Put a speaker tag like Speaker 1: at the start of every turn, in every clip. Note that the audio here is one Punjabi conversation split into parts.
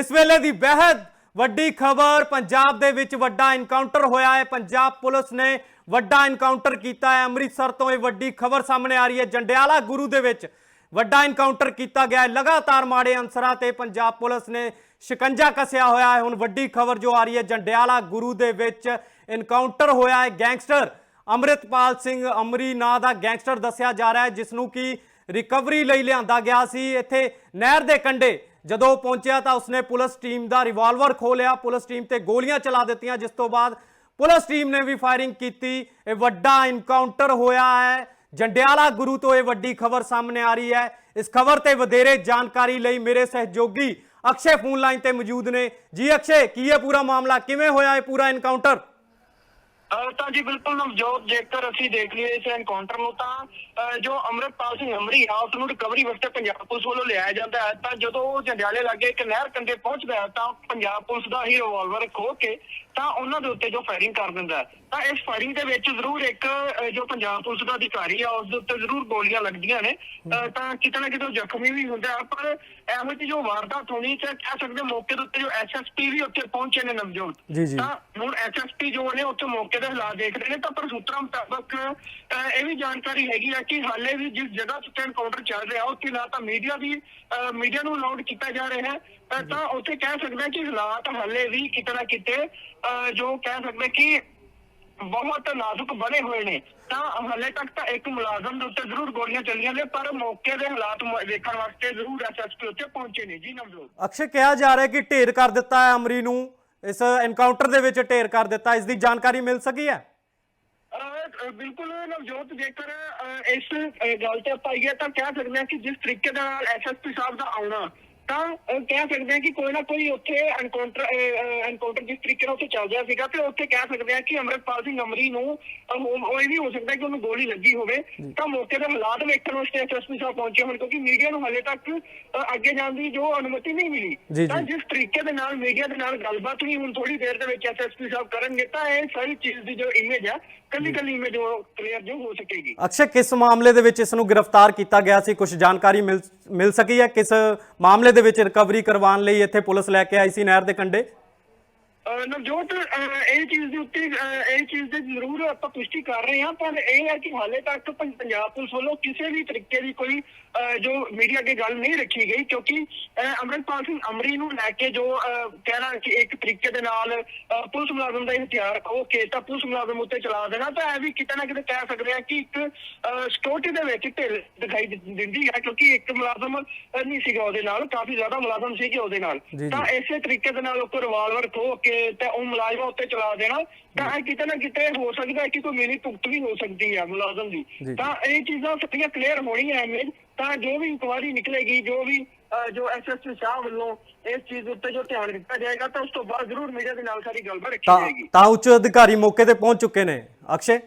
Speaker 1: ਇਸ ਵੇਲੇ ਦੀ ਬਹਿਦ ਵੱਡੀ ਖਬਰ ਪੰਜਾਬ ਦੇ ਵਿੱਚ ਵੱਡਾ ਇਨਕਾਊਂਟਰ ਹੋਇਆ ਹੈ ਪੰਜਾਬ ਪੁਲਿਸ ਨੇ ਵੱਡਾ ਇਨਕਾਊਂਟਰ ਕੀਤਾ ਹੈ ਅੰਮ੍ਰਿਤਸਰ ਤੋਂ ਇਹ ਵੱਡੀ ਖਬਰ ਸਾਹਮਣੇ ਆ ਰਹੀ ਹੈ ਜੰਡਿਆਲਾ ਗੁਰੂ ਦੇ ਵਿੱਚ ਵੱਡਾ ਇਨਕਾਊਂਟਰ ਕੀਤਾ ਗਿਆ ਹੈ ਲਗਾਤਾਰ ਮਾੜੇ ਅੰਸਰਾਂ ਤੇ ਪੰਜਾਬ ਪੁਲਿਸ ਨੇ ਸ਼ਿਕੰਜਾ ਕਸਿਆ ਹੋਇਆ ਹੈ ਹੁਣ ਵੱਡੀ ਖਬਰ ਜੋ ਆ ਰਹੀ ਹੈ ਜੰਡਿਆਲਾ ਗੁਰੂ ਦੇ ਵਿੱਚ ਇਨਕਾਊਂਟਰ ਹੋਇਆ ਹੈ ਗੈਂਗਸਟਰ ਅੰਮ੍ਰਿਤਪਾਲ ਸਿੰਘ ਅਮਰੀ ਨਾਂ ਦਾ ਗੈਂਗਸਟਰ ਦੱਸਿਆ ਜਾ ਰਿਹਾ ਹੈ ਜਿਸ ਨੂੰ ਕਿ ਰਿਕਵਰੀ ਲਈ ਲਿਆਂਦਾ ਗਿਆ ਸੀ ਇੱਥੇ ਨਹਿਰ ਦੇ ਕੰਢੇ ਜਦੋਂ ਪਹੁੰਚਿਆ ਤਾਂ ਉਸਨੇ ਪੁਲਿਸ ਟੀਮ ਦਾ ਰਿਵਾਲਵਰ ਖੋਲਿਆ ਪੁਲਿਸ ਟੀਮ ਤੇ ਗੋਲੀਆਂ ਚਲਾ ਦਿੱਤੀਆਂ ਜਿਸ ਤੋਂ ਬਾਅਦ ਪੁਲਿਸ ਟੀਮ ਨੇ ਵੀ ਫਾਇਰਿੰਗ ਕੀਤੀ ਇਹ ਵੱਡਾ ਇਨਕਾਊਂਟਰ ਹੋਇਆ ਹੈ ਜੰਡਿਆਲਾ ਗੁਰੂ ਤੋਂ ਇਹ ਵੱਡੀ ਖਬਰ ਸਾਹਮਣੇ ਆ ਰਹੀ ਹੈ ਇਸ ਖਬਰ ਤੇ ਵਧੇਰੇ ਜਾਣਕਾਰੀ ਲਈ ਮੇਰੇ ਸਹਿਯੋਗੀ ਅਕਸ਼ੇ ਫੋਨ ਲਾਈਨ ਤੇ ਮੌਜੂਦ ਨੇ ਜੀ ਅਕਸ਼ੇ ਕੀ ਹੈ ਪੂਰਾ ਮਾਮਲਾ ਕਿਵੇਂ ਹੋਇਆ ਇਹ ਪੂਰਾ ਇਨਕਾਊਂਟਰ
Speaker 2: ਤਾਂ ਜੀ ਬਿਲਕੁਲ ਨਵਜੋਤ ਜੇਕਰ ਅਸੀਂ ਦੇਖ ਲਈਏ ਇਸ ਐਨਕਾਊਂਟਰ ਨੂੰ ਤਾਂ ਜੋ ਅਮਰਪਾਲ ਸਿੰਘ ਅਮਰੀ ਆ ਉਸ ਨੂੰ ਰਿਕਵਰੀ ਵਾਸਤੇ ਪੰਜਾਬ ਪੁਲਿਸ ਵੱਲੋਂ ਲਿਆਇਆ ਜਾਂਦਾ ਹੈ ਤਾਂ ਜਦੋਂ ਉਹ ਜੰਡਿਆਲੇ ਲੱਗੇ ਇੱਕ ਨਹਿਰ ਕੰਢੇ ਪਹੁੰਚਦਾ ਹੈ ਤਾਂ ਪੰਜਾਬ ਪੁਲਿਸ ਦਾ ਹੀ ਰਿਵਾਲਵਰ ਖੋ ਕੇ ਤਾਂ ਉਹਨਾਂ ਦੇ ਉੱਤੇ ਜੋ ਫਾਇਰਿੰਗ ਕਰ ਦਿੰਦਾ ਤਾਂ ਇਸ ਫਾਇਰਿੰਗ ਦੇ ਵਿੱਚ ਜ਼ਰੂਰ ਇੱਕ ਜੋ ਪੰਜਾਬ ਪੁਲਿਸ ਦਾ ਅਧਿਕਾਰੀ ਆ ਉਸ ਦੇ ਉੱਤੇ ਜ਼ਰੂਰ ਗੋਲੀਆਂ ਲੱਗਦੀਆਂ ਨੇ ਤਾਂ ਕਿਤੇ ਨਾ ਕਿਤੇ ਜ਼ਖਮੀ ਵੀ ਹੁੰਦਾ ਪਰ ਐਵੇਂ ਦੀ ਜੋ ਵਾਰਦਾਤ ਹੋਣੀ ਤੇ ਕਹਿ ਸਕਦੇ ਮੌਕੇ ਦੇ ਉੱਤੇ ਜੋ ਐਸਐਸਪੀ ਵੀ ਉੱਥੇ ਪਹੁੰਚੇ ਨੇ ਨਵਜੋਤ ਤਾਂ ਹੁਣ ਐਸਐਸਪੀ ਜੋ ਨੇ ਉੱਥੇ ਮੌਕੇ ਇਲਾਕੇ ਦੇ ਹਾਲਾਤ ਦੇਖ ਰਹੇ ਨੇ ਤਾਂ ਪਰ ਸੂਤਰਾਂ ਮੁਤਾਬਕ ਇਹ ਵੀ ਜਾਣਕਾਰੀ ਹੈਗੀ ਆ ਕਿ ਹਾਲੇ ਵੀ ਜਿਸ ਜਗ੍ਹਾ ਤੇ ਐਨਕਾਊਂਟਰ ਚੱਲ ਰਿਹਾ ਉੱਥੇ ਨਾ ਤਾਂ ਮੀਡੀਆ ਵੀ ਮੀਡੀਆ ਨੂੰ ਅਲਾਉਡ ਕੀਤਾ ਜਾ ਰਿਹਾ ਹੈ ਤਾਂ ਉੱਥੇ ਕਹਿ ਸਕਦੇ ਕਿ ਹਾਲਾਤ ਹਾਲੇ ਵੀ ਕਿਤਨਾ ਕਿਤੇ ਜੋ ਕਹਿ ਸਕਦੇ ਕਿ ਬਹੁਤ ਨਾਜ਼ੁਕ ਬਣੇ ਹੋਏ ਨੇ ਤਾਂ ਹਾਲੇ ਤੱਕ ਤਾਂ ਇੱਕ ਮੁਲਾਜ਼ਮ ਦੇ ਉੱਤੇ ਜ਼ਰੂਰ ਗੋਲੀਆਂ ਚੱਲੀਆਂ ਨੇ ਪਰ ਮੌਕੇ ਦੇ ਹਾਲਾਤ ਦੇਖਣ ਵਾਸਤੇ ਜ਼ਰੂਰ ਐਸਐਸਪੀ ਉੱਤੇ ਪਹੁੰਚੇ ਨੇ ਜੀ ਨਵਜੋਤ
Speaker 1: ਅਕਸ਼ੇ ਕਿਹਾ ਜਾ ਰਿਹਾ ਕਿ ਢੇਰ ਕਰ ਦਿੱਤਾ ਹੈ ਅਮਰੀ ਨੂੰ ਇਸ ਐਨਕਾਊਂਟਰ ਦੇ ਵਿੱਚ ਢੇਰ ਕਰ ਦਿੱਤਾ ਇਸ ਦੀ ਜਾਣਕਾਰੀ ਮਿਲ ਸਕੀ ਹੈ
Speaker 2: ਬਿਲਕੁਲ ਨਵਜੋਤ ਜੇਕਰ ਇਸ ਗੱਲ ਤੇ ਆਪਾਂ ਆਈਏ ਤਾਂ ਕਹਿ ਸਕਦੇ ਹਾਂ ਕਿ ਜਿਸ ਤਰੀਕੇ ਦਾ ਐਸਐਸਪੀ ਸਾਹਿਬ ਦਾ ਆਉਣਾ ਤਾਂ ਉਹ ਕਹਿ ਸਕਦੇ ਆ ਕਿ ਕੋਈ ਨਾ ਕੋਈ ਉੱਥੇ ਐਨਕਾਊਂਟਰ ਐਨਕਾਊਂਟਰ ਜਿਸ ਤਰੀਕੇ ਨਾਲ ਉੱਥੇ ਚੱਲ ਰਿਹਾ ਸੀਗਾ ਤੇ ਉੱਥੇ ਕਹਿ ਸਕਦੇ ਆ ਕਿ ਅਮਰਪਾਲ ਸਿੰਘ ਅਮਰੀ ਨੂੰ ਉਹ ਹੋਈ ਵੀ ਹੋ ਸਕਦਾ ਕਿ ਉਹਨੂੰ ਗੋਲੀ ਲੱਗੀ ਹੋਵੇ ਤਾਂ ਮੌਕੇ ਦੇ ਹਾਲਾਤ ਵੇਖਣ ਵਾਸਤੇ ਐਸਐਸਪੀ ਸਾਹਿਬ ਪਹੁੰਚੇ ਹੋਣ ਕਿਉਂਕਿ ਮੀਡੀਆ ਨੂੰ ਹਲੇ ਤੱਕ ਅੱਗੇ ਜਾਣ ਦੀ ਜੋ ਅਨੁਮਤੀ ਨਹੀਂ ਮਿਲੀ ਤਾਂ ਜਿਸ ਤਰੀਕੇ ਦੇ ਨਾਲ ਮੀਡੀਆ ਦੇ ਨਾਲ ਗੱਲਬਾਤ ਹੋਈ ਹੁਣ ਥੋੜੀ ਦੇਰ ਦੇ ਵਿੱਚ ਐਸਐਸਪੀ ਸਾਹਿਬ ਕਰਨਗੇ ਤਾਂ ਇਹ ਸਾਰੀ ਚੀਜ਼ ਦੀ ਜੋ ਇਮੇਜ ਆ ਕੱਲੀ ਕੱਲੀ ਇਮੇਜ ਉਹ ਕਲੀਅਰ ਜੋ ਹੋ ਸਕੇਗੀ
Speaker 1: ਅੱਛਾ ਕਿਸ ਮਾਮਲੇ ਦੇ ਵਿੱਚ ਇਸ ਨੂੰ ਗ੍ਰਿਫਤਾਰ ਕੀਤਾ ਗਿਆ ਸੀ ਕੁਝ ਜਾਣਕਾਰੀ ਮਿਲ ਮਿਲ ਸਕੀ ਹੈ ਕਿਸ ਮਾਮਲੇ ਦੇ ਵਿੱਚ ਰਿਕਵਰੀ ਕਰਵਾਉਣ ਲਈ ਇੱਥੇ ਪੁਲਿਸ ਲੈ ਕੇ ਆਈ ਸੀ ਨਹਿਰ ਦੇ ਕੰਢੇ
Speaker 2: ਨਵਜੋਤ ਇਹ ਚੀਜ਼ ਦੇ ਉੱਤੇ ਇਹ ਚੀਜ਼ ਦੇ ਜ਼ਰੂਰ ਆਪਾਂ ਪੁਸ਼ਟੀ ਕਰ ਰਹੇ ਹਾਂ ਪਰ ਇਹ ਹੈ ਕਿ ਹਾਲੇ ਤੱਕ ਪੰਜਾਬ ਪੁਲਿਸ ਵੱਲੋਂ ਕਿਸੇ ਵੀ ਤਰੀਕੇ ਦੀ ਕੋਈ ਜੋ ਮੀਡੀਆ ਅੱਗੇ ਗੱਲ ਨਹੀਂ ਰੱਖੀ ਗਈ ਕਿਉਂਕਿ ਅਮਰਪਾਲ ਸਿੰਘ ਅਮਰੀ ਨੂੰ ਲੈ ਕੇ ਜੋ ਕਹਿਣਾ ਕਿ ਇੱਕ ਤਰੀਕੇ ਦੇ ਨਾਲ ਪੁਲਿਸ ਮੁਲਾਜ਼ਮ ਦਾ ਇਤਿਹਾਰ ਉਹ ਕੇਸ ਤਾਂ ਪੁਲਿਸ ਮੁਲਾਜ਼ਮ ਉੱਤੇ ਚਲਾ ਦੇਣਾ ਤਾਂ ਇਹ ਵੀ ਕਿਤੇ ਨਾ ਕਿਤੇ ਕਹਿ ਸਕਦੇ ਆ ਕਿ ਇੱਕ ਸਟੋਰੀ ਦੇ ਵਿੱਚ ਢਿੱਲ ਦਿਖਾਈ ਦਿੰਦੀ ਹੈ ਕਿਉਂਕਿ ਇੱਕ ਮੁਲਾਜ਼ਮ ਨਹੀਂ ਸੀਗਾ ਉਹਦੇ ਨਾਲ ਕਾਫੀ ਜ਼ਿਆਦਾ ਮੁਲਾਜ਼ਮ ਸੀਗੇ ਉਹਦੇ ਨਾਲ ਤਾਂ ਇਸੇ ਤਰੀਕੇ ਦੇ ਨਾਲ ਉਹ ਰਿਵਾਲਵਰ ਖੋ ਕੇ ਤੇ ਤੇ ਉਹ ਮੁਲਾਜ਼ਮ ਉੱਤੇ ਚਲਾ ਦੇਣਾ ਤਾਂ ਇਹ ਕਿਤੇ ਨਾ ਕਿਤੇ ਹੋ ਸਕਦਾ ਹੈ ਕਿ ਕੋਈ ਮੇਰੀ ਤੁਕਤ ਵੀ ਹੋ ਸਕਦੀ ਹੈ ਮੁਲਾਜ਼ਮ ਦੀ ਜੀ। ਤਾਂ ਇਹ ਚੀਜ਼ਾਂ ਸਾਰੀਆਂ ਕਲੀਅਰ ਹੋਣੀਆਂ ਐਵੇਂ ਤਾਂ ਜੋ ਵੀ ਇਨਕੁਆਰੀ ਨਿਕਲੇਗੀ ਜੋ ਵੀ ਜੋ ਐਸਐਸਪੀ ਸਾਹਿਬ ਵੱਲੋਂ ਇਸ ਚੀਜ਼ ਉੱਤੇ ਜੋ ਧਿਆਨ ਦਿੱਤਾ ਜਾਏਗਾ ਤਾਂ ਉਸ ਤੋਂ ਬਾਅਦ ਜ਼ਰੂਰ ਮੀਡੀਆ ਦੇ ਨਾਲ ਸਾਰੀ ਗੱਲਬਾਤ ਰੱਖੀ ਜਾਏਗੀ
Speaker 1: ਤਾਂ ਉੱਚ ਅਧਿਕਾਰੀ ਮੌਕੇ ਤੇ ਪਹੁੰਚ ਚੁੱਕੇ ਨੇ ਅਕਸ਼ੇ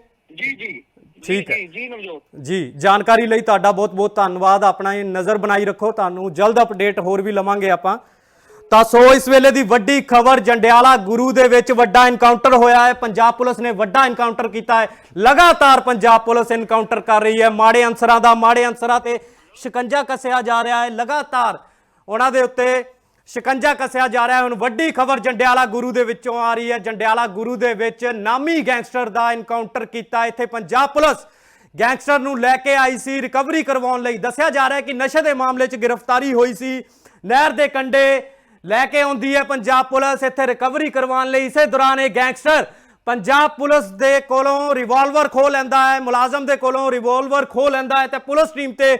Speaker 1: ਜੀ ਜੀ ਠੀਕ ਹੈ। ਜੀ, ਜੀ ਨਵਜੋਤ ਜੀ ਜਾਣਕਾਰੀ ਲਈ ਤੁਹਾਡਾ ਬਹੁਤ ਬਹੁਤ ਧੰਨਵਾਦ ਆਪਣਾ ਇਹ ਨਜ਼ਰ ਬਣਾਈ ਰੱਖੋ ਤੁਹਾਨੂੰ ਜਲਦ ਅਪਡੇਟ ਹੋਰ ਵੀ ਲਵਾਂਗੇ ਆਪਾਂ ਤਾਂ ਸੋ ਇਸ ਵੇਲੇ ਦੀ ਵੱਡੀ ਖਬਰ ਜੰਡਿਆਲਾ ਗੁਰੂ ਦੇ ਵਿੱਚ ਵੱਡਾ ਇਨਕਾਊਂਟਰ ਹੋਇਆ ਹੈ ਪੰਜਾਬ ਪੁਲਿਸ ਨੇ ਵੱਡਾ ਇਨਕਾਊਂਟਰ ਕੀਤਾ ਹੈ ਲਗਾਤਾਰ ਪੰਜਾਬ ਪੁਲਿਸ ਇਨਕਾਊਂਟਰ ਕਰ ਰਹੀ ਹੈ ਮਾੜੇ ਅੰਸਰਾਂ ਦਾ ਮਾੜੇ ਅੰਸਰਾਂ ਤੇ ਸ਼ਿਕੰਜਾ ਕੱਸਿਆ ਜਾ ਰਿਹਾ ਹੈ ਲਗਾਤਾਰ ਉਹਨਾਂ ਦੇ ਉੱਤੇ ਸ਼ਿਕੰਜਾ ਕੱਸਿਆ ਜਾ ਰਿਹਾ ਹੈ ਹੁਣ ਵੱਡੀ ਖਬਰ ਜੰਡਿਆਲਾ ਗੁਰੂ ਦੇ ਵਿੱਚੋਂ ਆ ਰਹੀ ਹੈ ਜੰਡਿਆਲਾ ਗੁਰੂ ਦੇ ਵਿੱਚ ਨਾਮੀ ਗੈਂਗਸਟਰ ਦਾ ਇਨਕਾਊਂਟਰ ਕੀਤਾ ਇੱਥੇ ਪੰਜਾਬ ਪੁਲਿਸ ਗੈਂਗਸਟਰ ਨੂੰ ਲੈ ਕੇ ਆਈ ਸੀ ਰਿਕਵਰੀ ਕਰਵਾਉਣ ਲਈ ਦੱਸਿਆ ਜਾ ਰਿਹਾ ਹੈ ਕਿ ਨਸ਼ੇ ਦੇ ਮਾਮਲੇ 'ਚ ਗ੍ਰਿਫਤਾਰੀ ਹੋਈ ਸੀ ਨਹਿਰ ਦੇ ਕੰਡੇ ਲੈ ਕੇ ਆਉਂਦੀ ਹੈ ਪੰਜਾਬ ਪੁਲਿਸ ਇੱਥੇ ਰਿਕਵਰੀ ਕਰਵਾਉਣ ਲਈ ਇਸੇ ਦੌਰਾਨ ਇਹ ਗੈਂਗਸਟਰ ਪੰਜਾਬ ਪੁਲਿਸ ਦੇ ਕੋਲੋਂ ਰਿਵਾਲਵਰ ਖੋਹ ਲੈਂਦਾ ਹੈ ਮੁਲਾਜ਼ਮ ਦੇ ਕੋਲੋਂ ਰਿਵਾਲਵਰ ਖੋਹ ਲੈਂਦਾ ਹੈ ਤੇ ਪੁਲਿਸ ਟੀਮ ਤੇ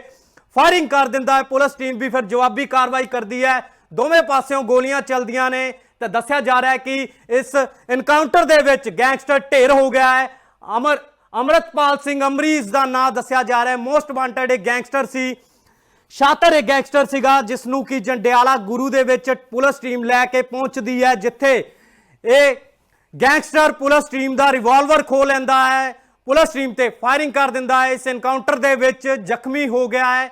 Speaker 1: ਫਾਇਰਿੰਗ ਕਰ ਦਿੰਦਾ ਹੈ ਪੁਲਿਸ ਟੀਮ ਵੀ ਫਿਰ ਜਵਾਬੀ ਕਾਰਵਾਈ ਕਰਦੀ ਹੈ ਦੋਵੇਂ ਪਾਸਿਓਂ ਗੋਲੀਆਂ ਚੱਲਦੀਆਂ ਨੇ ਤੇ ਦੱਸਿਆ ਜਾ ਰਿਹਾ ਹੈ ਕਿ ਇਸ ਇਨਕਾਊਂਟਰ ਦੇ ਵਿੱਚ ਗੈਂਗਸਟਰ ਢੇਰ ਹੋ ਗਿਆ ਹੈ ਅਮਰ ਅਮਰਤਪਾਲ ਸਿੰਘ ਅਮਰੀਜ਼ ਦਾ ਨਾਮ ਦੱਸਿਆ ਜਾ ਰਿਹਾ ਹੈ ਮੋਸਟ ਵਾਂਟਡ ਇਹ ਗੈਂਗਸਟਰ ਸੀ ਸ਼ਾਤਰ ਇੱਕ ਗੈਂਗਸਟਰ ਸੀਗਾ ਜਿਸ ਨੂੰ ਕੀ ਜੰਡਿਆਲਾ ਗੁਰੂ ਦੇ ਵਿੱਚ ਪੁਲਿਸ ਟੀਮ ਲੈ ਕੇ ਪਹੁੰਚਦੀ ਹੈ ਜਿੱਥੇ ਇਹ ਗੈਂਗਸਟਰ ਪੁਲਿਸ ਟੀਮ ਦਾ ਰਿਵਾਲਵਰ ਖੋ ਲੈਂਦਾ ਹੈ ਪੁਲਿਸ ਟੀਮ ਤੇ ਫਾਇਰਿੰਗ ਕਰ ਦਿੰਦਾ ਹੈ ਇਸ ਐਨਕਾਊਂਟਰ ਦੇ ਵਿੱਚ ਜ਼ਖਮੀ ਹੋ ਗਿਆ ਹੈ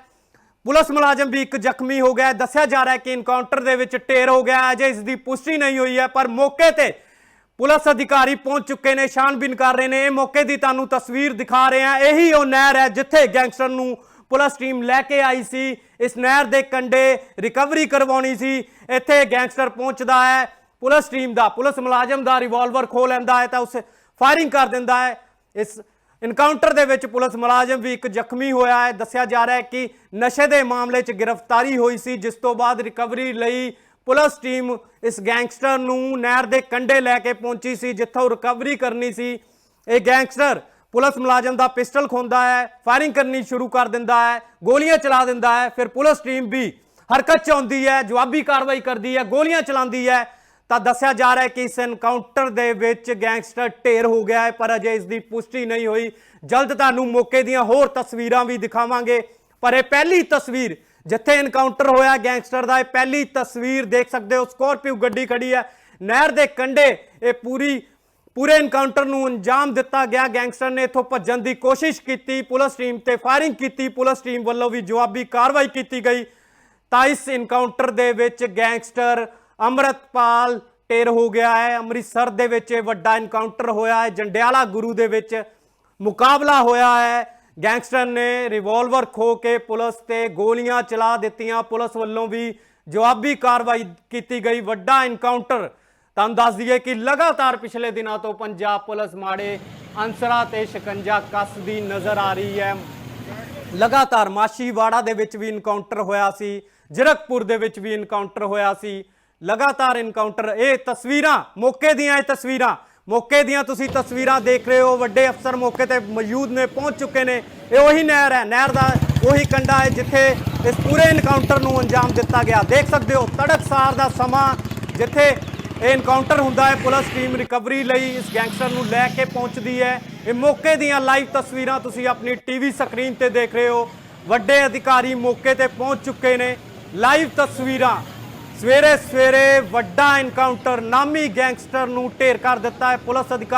Speaker 1: ਪੁਲਿਸ ਮੁਲਾਜ਼ਮ ਵੀ ਇੱਕ ਜ਼ਖਮੀ ਹੋ ਗਿਆ ਦੱਸਿਆ ਜਾ ਰਿਹਾ ਹੈ ਕਿ ਐਨਕਾਊਂਟਰ ਦੇ ਵਿੱਚ ਟੇਰ ਹੋ ਗਿਆ ਹੈ ਅਜੇ ਇਸ ਦੀ ਪੁਸ਼ਟੀ ਨਹੀਂ ਹੋਈ ਹੈ ਪਰ ਮੌਕੇ ਤੇ ਪੁਲਿਸ ਅਧਿਕਾਰੀ ਪਹੁੰਚ ਚੁੱਕੇ ਨੇ ਸ਼ਾਨਬੀਨ ਕਰ ਰਹੇ ਨੇ ਇਹ ਮੌਕੇ ਦੀ ਤੁਹਾਨੂੰ ਤਸਵੀਰ ਦਿਖਾ ਰਹੇ ਹਾਂ ਇਹੀ ਉਹ ਨਹਿਰ ਹੈ ਜਿੱਥੇ ਗੈਂਗਸਟਰ ਨੂੰ ਪੁਲਿਸ ਟੀਮ ਲੈ ਕੇ ਆਈ ਸੀ ਇਸ ਨਹਿਰ ਦੇ ਕੰਢੇ ਰਿਕਵਰੀ ਕਰਵਾਉਣੀ ਸੀ ਇੱਥੇ ਗੈਂਗਸਟਰ ਪਹੁੰਚਦਾ ਹੈ ਪੁਲਿਸ ਟੀਮ ਦਾ ਪੁਲਿਸ ਮੁਲਾਜ਼ਮ ਦਾ ਰਿਵਾਲਵਰ ਖੋ ਲੈਂਦਾ ਹੈ ਤਾਂ ਉਸ ਫਾਇਰਿੰਗ ਕਰ ਦਿੰਦਾ ਹੈ ਇਸ ਇਨਕਾਊਂਟਰ ਦੇ ਵਿੱਚ ਪੁਲਿਸ ਮੁਲਾਜ਼ਮ ਵੀ ਇੱਕ ਜ਼ਖਮੀ ਹੋਇਆ ਹੈ ਦੱਸਿਆ ਜਾ ਰਿਹਾ ਹੈ ਕਿ ਨਸ਼ੇ ਦੇ ਮਾਮਲੇ 'ਚ ਗ੍ਰਿਫਤਾਰੀ ਹੋਈ ਸੀ ਜਿਸ ਤੋਂ ਬਾਅਦ ਰਿਕਵਰੀ ਲਈ ਪੁਲਿਸ ਟੀਮ ਇਸ ਗੈਂਗਸਟਰ ਨੂੰ ਨਹਿਰ ਦੇ ਕੰਢੇ ਲੈ ਕੇ ਪਹੁੰਚੀ ਸੀ ਜਿੱਥੋਂ ਰਿਕਵਰੀ ਕਰਨੀ ਸੀ ਇਹ ਗੈਂਗਸਟਰ ਪੁਲਿਸ ਮੁਲਾਜ਼ਮ ਦਾ ਪਿਸਟਲ ਖੋਂਦਾ ਹੈ ਫਾਇਰਿੰਗ ਕਰਨੀ ਸ਼ੁਰੂ ਕਰ ਦਿੰਦਾ ਹੈ ਗੋਲੀਆਂ ਚਲਾ ਦਿੰਦਾ ਹੈ ਫਿਰ ਪੁਲਿਸ ਟੀਮ ਵੀ ਹਰਕਤ ਚ ਆਉਂਦੀ ਹੈ ਜਵਾਬੀ ਕਾਰਵਾਈ ਕਰਦੀ ਹੈ ਗੋਲੀਆਂ ਚਲਾਉਂਦੀ ਹੈ ਤਾਂ ਦੱਸਿਆ ਜਾ ਰਿਹਾ ਹੈ ਕਿ ਇਸ ਐਨਕਾਊਂਟਰ ਦੇ ਵਿੱਚ ਗੈਂਗਸਟਰ ਢੇਰ ਹੋ ਗਿਆ ਹੈ ਪਰ ਅਜੇ ਇਸ ਦੀ ਪੁਸ਼ਟੀ ਨਹੀਂ ਹੋਈ ਜਲਦ ਤੁਹਾਨੂੰ ਮੌਕੇ ਦੀਆਂ ਹੋਰ ਤਸਵੀਰਾਂ ਵੀ ਦਿਖਾਵਾਂਗੇ ਪਰ ਇਹ ਪਹਿਲੀ ਤਸਵੀਰ ਜਿੱਥੇ ਐਨਕਾਊਂਟਰ ਹੋਇਆ ਗੈਂਗਸਟਰ ਦਾ ਇਹ ਪਹਿਲੀ ਤਸਵੀਰ ਦੇਖ ਸਕਦੇ ਹੋ ਸਕੋਰਪੀਓ ਗੱਡੀ ਖੜੀ ਹੈ ਨਹਿਰ ਦੇ ਕੰਢੇ ਇਹ ਪੂਰੀ ਪੂਰੇ ਇਨਕਾਊਂਟਰ ਨੂੰ ਅੰਜਾਮ ਦਿੱਤਾ ਗਿਆ ਗੈਂਗਸਟਰ ਨੇ ਇਥੋਂ ਭੱਜਣ ਦੀ ਕੋਸ਼ਿਸ਼ ਕੀਤੀ ਪੁਲਿਸ ਟੀਮ ਤੇ ਫਾਇਰਿੰਗ ਕੀਤੀ ਪੁਲਿਸ ਟੀਮ ਵੱਲੋਂ ਵੀ ਜਵਾਬੀ ਕਾਰਵਾਈ ਕੀਤੀ ਗਈ ਤਾਂ ਇਸ ਇਨਕਾਊਂਟਰ ਦੇ ਵਿੱਚ ਗੈਂਗਸਟਰ ਅਮਰਤਪਾਲ ਟੇਰ ਹੋ ਗਿਆ ਹੈ ਅੰਮ੍ਰਿਤਸਰ ਦੇ ਵਿੱਚ ਇਹ ਵੱਡਾ ਇਨਕਾਊਂਟਰ ਹੋਇਆ ਹੈ ਜੰਡਿਆਲਾ ਗੁਰੂ ਦੇ ਵਿੱਚ ਮੁਕਾਬਲਾ ਹੋਇਆ ਹੈ ਗੈਂਗਸਟਰ ਨੇ ਰਿਵਾਲਵਰ ਖੋ ਕੇ ਪੁਲਿਸ ਤੇ ਗੋਲੀਆਂ ਚਲਾ ਦਿੱਤੀਆਂ ਪੁਲਿਸ ਵੱਲੋਂ ਵੀ ਜਵਾਬੀ ਕਾਰਵਾਈ ਕੀਤੀ ਗਈ ਵੱਡਾ ਇਨਕਾਊਂਟਰ ਤਾਂ ਦੱਸ ਦਈਏ ਕਿ ਲਗਾਤਾਰ ਪਿਛਲੇ ਦਿਨਾਂ ਤੋਂ ਪੰਜਾਬ ਪੁਲਿਸ ਮਾੜੇ ਅੰਸਰਾ ਤੇ ਸ਼ਿਕੰਜਾ ਕੱਸਦੀ ਨਜ਼ਰ ਆ ਰਹੀ ਹੈ ਲਗਾਤਾਰ ਮਾਸ਼ੀਵਾੜਾ ਦੇ ਵਿੱਚ ਵੀ ਇਨਕਾਊਂਟਰ ਹੋਇਆ ਸੀ ਜਰਕਪੁਰ ਦੇ ਵਿੱਚ ਵੀ ਇਨਕਾਊਂਟਰ ਹੋਇਆ ਸੀ ਲਗਾਤਾਰ ਇਨਕਾਊਂਟਰ ਇਹ ਤਸਵੀਰਾਂ ਮੌਕੇ ਦੀਆਂ ਇਹ ਤਸਵੀਰਾਂ ਮੌਕੇ ਦੀਆਂ ਤੁਸੀਂ ਤਸਵੀਰਾਂ ਦੇਖ ਰਹੇ ਹੋ ਵੱਡੇ ਅਫਸਰ ਮੌਕੇ ਤੇ ਮੌਜੂਦ ਨੇ ਪਹੁੰਚ ਚੁੱਕੇ ਨੇ ਇਹ ਉਹੀ ਨਹਿਰ ਹੈ ਨਹਿਰ ਦਾ ਉਹੀ ਕੰਡਾ ਹੈ ਜਿੱਥੇ ਇਸ ਪੂਰੇ ਇਨਕਾਊਂਟਰ ਨੂੰ ਅੰਜਾਮ ਦਿੱਤਾ ਗਿਆ ਦੇਖ ਸਕਦੇ ਹੋ ਤੜਕਸਾਰ ਦਾ ਸਮਾਂ ਜਿੱਥੇ ਇਹ ਇਨਕਾਊਂਟਰ ਹੁੰਦਾ ਹੈ ਪੁਲਿਸ ਟੀਮ ਰਿਕਵਰੀ ਲਈ ਇਸ ਗੈਂਗਸਟਰ ਨੂੰ ਲੈ ਕੇ ਪਹੁੰਚਦੀ ਹੈ ਇਹ ਮੌਕੇ ਦੀਆਂ ਲਾਈਵ ਤਸਵੀਰਾਂ ਤੁਸੀਂ ਆਪਣੀ ਟੀਵੀ ਸਕਰੀਨ ਤੇ ਦੇਖ ਰਹੇ ਹੋ ਵੱਡੇ ਅਧਿਕਾਰੀ ਮੌਕੇ ਤੇ ਪਹੁੰਚ ਚੁੱਕੇ ਨੇ ਲਾਈਵ ਤਸਵੀਰਾਂ ਸਵੇਰੇ ਸਵੇਰੇ ਵੱਡਾ ਇਨਕਾਊਂਟਰ ਨਾਮੀ ਗੈਂਗਸਟਰ ਨੂੰ ਢੇਰ ਕਰ ਦਿੱਤਾ ਹੈ ਪੁਲਿਸ ਅਧਿਕਾਰੀ